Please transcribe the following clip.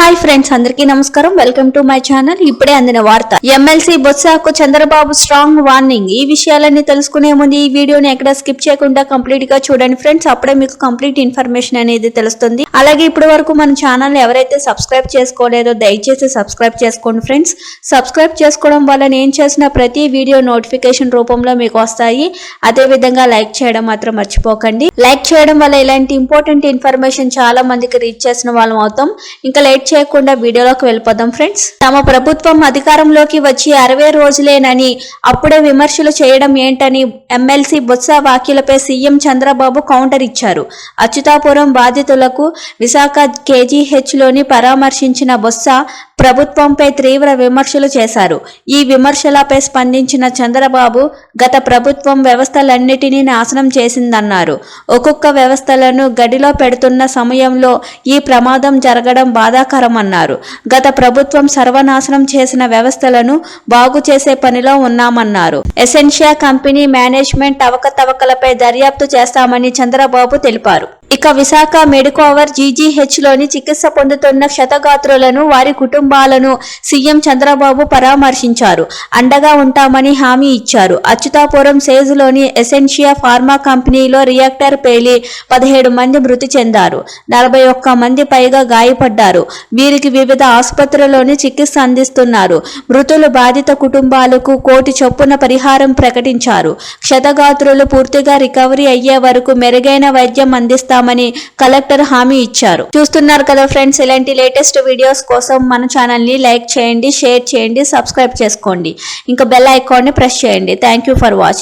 Hi friends అందరికీ నమస్కారం. Welcome to my channel. ఇప్పుడే అందిన వార్త. ఎమ్మెల్సీ బొత్సాకు చంద్రబాబు స్ట్రాంగ్ వార్నింగ్. ఈ విషయాలన్నీ తెలుసుకునే ముందు ఈ వీడియోని ఎక్కడ స్కిప్ చేయకుండా కంప్లీట్గా చూడండి ఫ్రెండ్స్. అప్పుడే మీకు కంప్లీట్ ఇన్ఫర్మేషన్ అనేది తెలుస్తుంది. అలాగే ఇప్పటి వరకు మన ఛానల్ ఎవరైతే సబ్స్క్రైబ్ చేసుకోలేదో దయచేసి సబ్స్క్రైబ్ చేసుకోండి ఫ్రెండ్స్. సబ్స్క్రైబ్ చేసుకోవడం వల్ల నేను చేసిన ప్రతి వీడియో నోటిఫికేషన్ రూపంలో మీకు వస్తాయి. అదే విధంగా లైక్ చేయడం మాత్రం మర్చిపోకండి. లైక్ చేయడం వల్ల ఇలాంటి ఇంపార్టెంట్ ఇన్ఫర్మేషన్ చాలా మందికి రీచ్ చేసిన వాళ్ళం అవుతాం. ఇంకా లేట్ చేయకుండా వీడియోలోకి వెళ్ళిపోదాం ఫ్రెండ్స్ తమ ప్రభుత్వం అధికారంలోకి వచ్చి అరవై రోజులేనని అప్పుడే విమర్శలు చేయడం ఏంటని ఎమ్మెల్సీ బొత్స వ్యాఖ్యలపై సీఎం చంద్రబాబు కౌంటర్ ఇచ్చారు. అచ్యుతాపురం బాధితులకు విశాఖ కేజీహెచ్లోని పరామర్శించిన బొత్స ప్రభుత్వంపై తీవ్ర విమర్శలు చేశారు. ఈ విమర్శలపై స్పందించిన చంద్రబాబు గత ప్రభుత్వం వ్యవస్థలన్నిటినీ నాశనం చేసిందన్నారు. ఒక్కొక్క వ్యవస్థలను గడిలో పెడుతున్న సమయంలో ఈ ప్రమాదం జరగడం బాధాకరమన్నారు. గత ప్రభుత్వం సర్వనాశనం చేసిన వ్యవస్థలను బాగు చేసే పనిలో ఉన్నామన్నారు. ఎసెన్షియా కంపెనీ మేనేజ్మెంట్ అవకతవకలపై దర్యాప్తు చేస్తామని చంద్రబాబు తెలిపారు. ఇక విశాఖ మెడికోవర్ జీజీహెచ్లోని చికిత్స పొందుతున్న క్షతగాత్రులను వారి కుటుంబాలను సీఎం చంద్రబాబు పరామర్శించారు. అండగా ఉంటామని హామీ ఇచ్చారు. అచ్యుతాపురం సేజ్లోని ఎసెన్షియా ఫార్మా కంపెనీలో రియాక్టర్ పేలి పదిహేడు మంది మృతి చెందారు. నలభై ఒక్క మంది పైగా గాయపడ్డారు. వీరికి వివిధ ఆసుపత్రుల్లోని చికిత్స అందిస్తున్నారు. మృతులు బాధిత కుటుంబాలకు కోటి చొప్పున పరిహారం ప్రకటించారు. క్షతగాత్రులు పూర్తిగా రికవరీ అయ్యే వరకు మెరుగైన వైద్యం అందిస్తారు చేస్తామని కలెక్టర్ హామీ ఇచ్చారు. చూస్తున్నారు కదా ఫ్రెండ్స్ ఇలాంటి లేటెస్ట్ వీడియోస్ కోసం మన ఛానల్ని లైక్ చేయండి షేర్ చేయండి సబ్స్క్రైబ్ చేసుకోండి. ఇంకా బెల్ ఐకాన్ని ప్రెస్ చేయండి. Thank you for watching